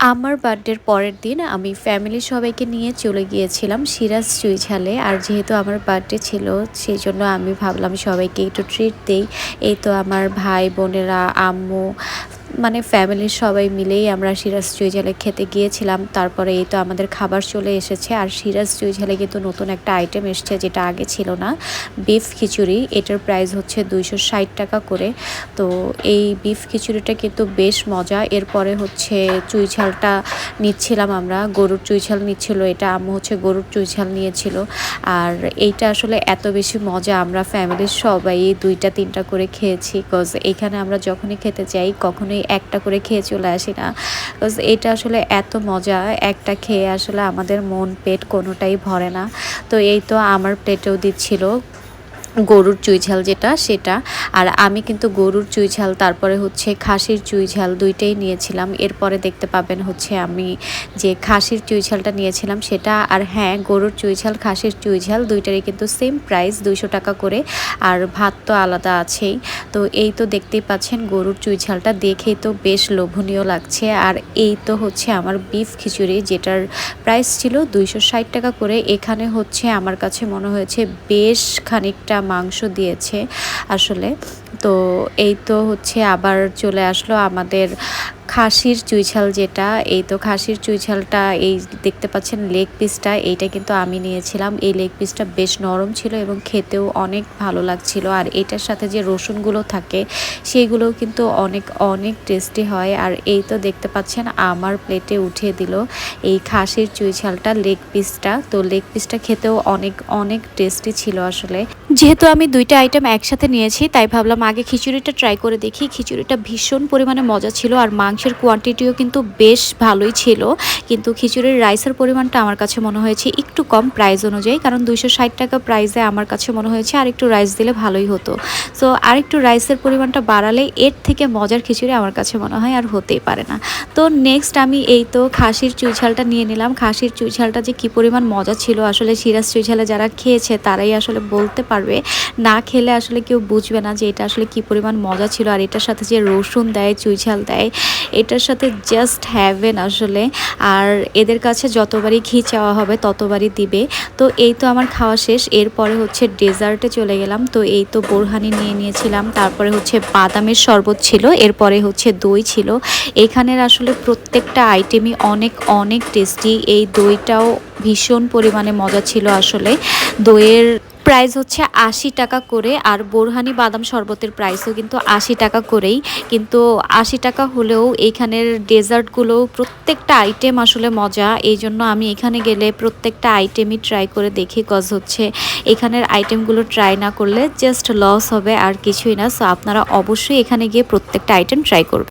আমার বার্থডের পরের দিন আমি ফ্যামিলি সবাইকে নিয়ে চলে গিয়েছিলাম সিরাজ চুইঝালে। আর যেহেতু আমার বার্থডে ছিল, সেই জন্য আমি ভাবলাম সবাইকে একটু ট্রিট দেই। এই তো আমার ভাই, বোনেরা, আম্মু মানে ফ্যামিলির সবাই মিলেই আমরা সিরাজ চুইঝালে খেতে গিয়েছিলাম। তারপরে এই তো আমাদের খাবার চলে এসেছে। আর সিরাজ চুইঝালে কিন্তু নতুন একটা আইটেম এসছে যেটা আগে ছিল না। বিফ খিচুড়ি। এটার প্রাইস হচ্ছে দুইশো ষাট টাকা করে। তো এই বিফ খিচুড়িটা কিন্তু বেশ মজা। এরপরে হচ্ছে চুইঝালটা নিচ্ছিলাম আমরা। গরুর চুইঝাল নিচ্ছিল। এটা আম্মু হচ্ছে গরুর চুইঝাল নিয়েছিল। আর এইটা আসলে এত বেশি মজা আমরা ফ্যামিলির সবাই দুইটা তিনটা করে খেয়েছি। বিকজ এখানে আমরা যখনই খেতে যাই, কখনোই একটা করে খেয়ে চলে আসি না। এটা আসলে এত মজা, একটা খেয়ে আসলে আমাদের মন, পেট কোনোটাই ভরে না। তো এই তো আমার পেটেও দিচ্ছিল গরুর চুইঝাল যেটা, সেটা। আর আমি কিন্তু গরুর চুই ঝাল, তারপরে হচ্ছে খাসির চুই ঝাল দুইটাই নিয়েছিলাম। এরপরে দেখতে পাবেন হচ্ছে আমি যে খাসির চুই ঝালটা নিয়েছিলাম সেটা, আর হ্যাঁ গরুর চুই ঝাল, খাসির চুই ঝাল দুইটারই কিন্তু সেম প্রাইস দুইশো টাকা করে, আর ভাত তো আলাদা আছেই। তো এই তো দেখতেই পাচ্ছেন গরুর চুই ঝালটা দেখেই তো বেশ লোভনীয় লাগছে। আর এই তো হচ্ছে আমার বিফ খিচুড়ি, যেটার প্রাইস ছিল দুইশো ষাট টাকা করে। এখানে হচ্ছে আমার কাছে মনে হয়েছে বেশ খানিকটা মাংস দিয়েছে আসলে। তো এই তো হচ্ছে আবার চলে আসলো আমাদের খাসির চুইঝাল যেটা। এই তো খাসির চুইঝালটা এই দেখতে পাচ্ছেন লেগ পিসটা, এইটা কিন্তু আমি নিয়েছিলাম। এই লেগ পিসটা বেশ নরম ছিল এবং খেতেও অনেক ভালো লাগছিল। আর এটার সাথে যে রসুনগুলো থাকে সেইগুলোও কিন্তু অনেক অনেক টেস্টি হয়। আর এই তো দেখতে পাচ্ছেন আমার প্লেটে উঠিয়ে দিল এই খাসির চুইঝালটা লেগ পিসটা। তো লেগ পিসটা খেতেও অনেক অনেক টেস্টি ছিল আসলে। যেহেতু আমি দুইটা আইটেম একসাথে নিয়েছি, তাই ভাবলাম আগে খিচুড়িটা ট্রাই করে দেখি। খিচুড়িটা ভীষণ পরিমাণে মজা ছিল আর মাংসের কোয়ান্টিটিও কিন্তু বেশ ভালোই ছিল। কিন্তু খিচুড়ির রাইসের পরিমাণটা আমার কাছে মনে হয়েছে একটু কম প্রাইস অনুযায়ী, কারণ দুইশো ষাট টাকা প্রাইসে আমার কাছে মনে হয়েছে আর একটু রাইস দিলে ভালোই হতো। সো আর একটু রাইসের পরিমাণটা বাড়ালে এর থেকে মজার খিচুড়ি আমার কাছে মনে হয় আর হতেই পারে না। তো নেক্সট আমি এই তো খাসির চুইঝালটা নিয়ে নিলাম। খাসির চুইঝালটা যে কী পরিমাণ মজা ছিল, আসলে সিরাজ চুইঝালে যারা খেয়েছে, তারাই আসলে বলতে পারবে না খেলে আসলে কেউ বুঝবে না যে এটা আসলে কি পরিমাণ মজা ছিল আর এটার সাথে যে রসুন দেয় চুইঝাল দেয়, এটার সাথে জাস্ট হ্যাভেন আসলে। আর এদের কাছে যতবারই ঘি চাওয়া হবে ততবারই দিবে। তো এই তো আমার খাওয়া শেষ। এরপরে হচ্ছে ডেজার্টে চলে গেলাম। তো এই তো বোরহানি নিয়ে নিয়েছিলাম। তারপরে হচ্ছে বাদামের শরবত ছিল। এরপরে হচ্ছে দই ছিল। এখানের আসলে প্রত্যেকটা আইটেমই অনেক অনেক টেস্টি এই দইটাও ভীষণ পরিমাণে মজা ছিল আসলে। দইয়ের প্রাইস হচ্ছে আশি টাকা করে আর বোরহানি বাদাম শরবতের প্রাইসও কিন্তু আশি টাকা করেই। কিন্তু আশি টাকা হলেও এইখানের ডেজার্টগুলো প্রত্যেকটা আইটেম আসলে মজা। এই জন্য আমি এখানে গেলে প্রত্যেকটা আইটেমই ট্রাই করে দেখি কজ হচ্ছে এখানের আইটেমগুলো ট্রাই না করলে জাস্ট লস হবে আর কিছুই না। সো আপনারা অবশ্যই এখানে গিয়ে প্রত্যেকটা আইটেম ট্রাই করবেন।